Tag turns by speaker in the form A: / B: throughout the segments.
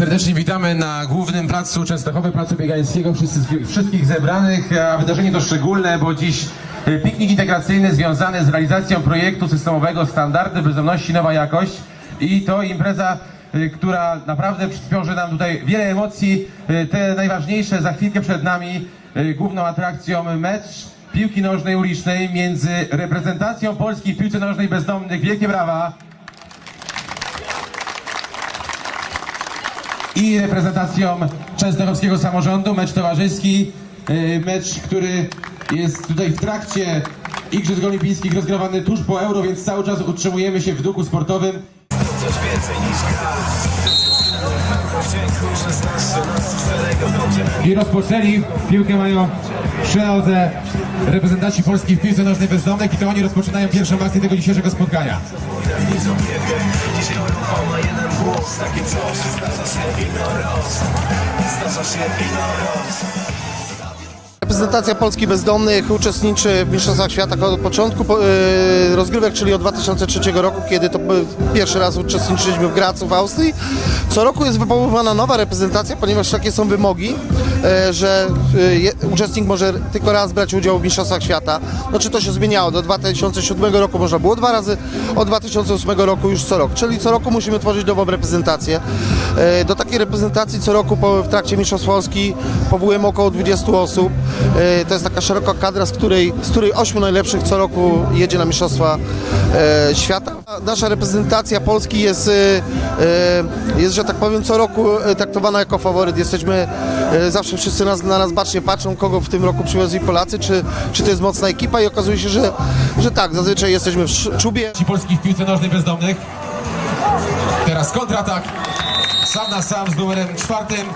A: Serdecznie witamy na głównym placu Częstochowy, placu biegańskiego, wszyscy, wszystkich zebranych. A wydarzenie to szczególne, bo dziś e, piknik integracyjny związany z realizacją projektu systemowego Standardy Bezdomności Nowa Jakość. I to impreza, e, która naprawdę przywiąże nam tutaj wiele emocji. E, Te najważniejsze za chwilkę przed nami główną atrakcją mecz piłki nożnej ulicznej między reprezentacją Polski w piłce nożnej bezdomnych. Wielkie brawa! I reprezentacją Częstochowskiego Samorządu, mecz towarzyski, yy, mecz, który jest tutaj w trakcie Igrzysk Olimpijskich rozgrywany tuż po Euro, więc cały czas utrzymujemy się w duchu sportowym.
B: Coś więcej niż gra W wieku 16 lat z czterego kontynentu
A: I rozpoczęli, piłkę mają przy nodze reprezentanci Polski w piłce nożnej bezdomnych i to oni rozpoczynają pierwszą akcję tego dzisiejszego spotkania.
B: Nic o nie wie Dzisiaj ma jeden głos Takie coś zdarza się inoros Zdarza się inoros
C: Reprezentacja Polski Bezdomnych uczestniczy w Mistrzostwach Świata od początku po, e, rozgrywek, czyli od 2003 roku, kiedy to pierwszy raz uczestniczyliśmy w Gracu w Austrii. Co roku jest wywoływana nowa reprezentacja, ponieważ takie są wymogi, e, że je, uczestnik może tylko raz brać udział w Mistrzostwach Świata. Znaczy to się zmieniało. Do 2007 roku można było dwa razy, od 2008 roku już co rok. Czyli co roku musimy tworzyć nową reprezentację. Do takiej reprezentacji co roku w trakcie Mistrzostw Polski powołujemy około 20 osób. E, To jest taka szeroka kadra, z której, z której 8 najlepszych co roku jedzie na Mistrzostwa e, Świata. Nasza reprezentacja Polski jest, e, jest, że tak powiem, co roku traktowana jako faworyt. Jesteśmy, zawsze wszyscy nas, na nas bacznie patrzą, kogo w tym roku przywozili Polacy, czy, czy to jest mocna ekipa i okazuje się, że, że tak, zazwyczaj jesteśmy w czubie.
A: Polski w piłce nożnej bezdomnych. Teraz kontratak. Sam na sam z numerem czwartym.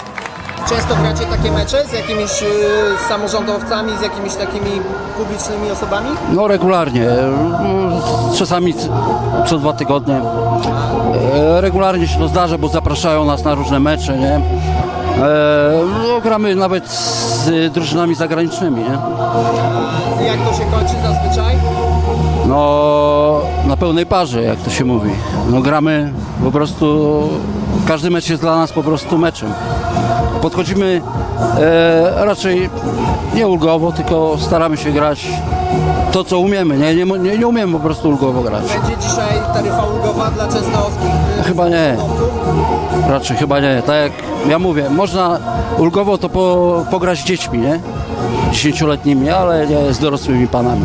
D: Często gracie takie mecze z jakimiś y, samorządowcami, z jakimiś takimi publicznymi osobami?
E: No regularnie, no, czasami co dwa tygodnie. E, Regularnie się to zdarza, bo zapraszają nas na różne mecze, nie? E, No, gramy nawet z y, drużynami zagranicznymi, nie?
D: Jak to się kończy zazwyczaj?
E: No na pełnej parze, jak to się mówi. No gramy po prostu, każdy mecz jest dla nas po prostu meczem. Podchodzimy e, raczej nie ulgowo, tylko staramy się grać to, co umiemy. Nie, nie, nie, nie umiemy po prostu ulgowo grać.
D: Będzie dzisiaj taryfa ulgowa dla częstochowskich y,
E: Chyba nie. Raczej chyba nie. Tak jak ja mówię, można ulgowo to po, pograć z dziećmi, nie? Dziesięcioletnimi, ale nie z dorosłymi panami.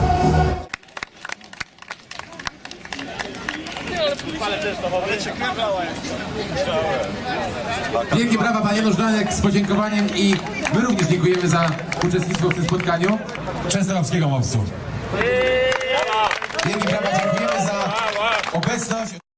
A: Wielkie brawa Panie Nóżdanek z podziękowaniem i my również dziękujemy za uczestnictwo w tym spotkaniu Częstochowskiego Mopsu. Wielkie brawa, dziękujemy za obecność.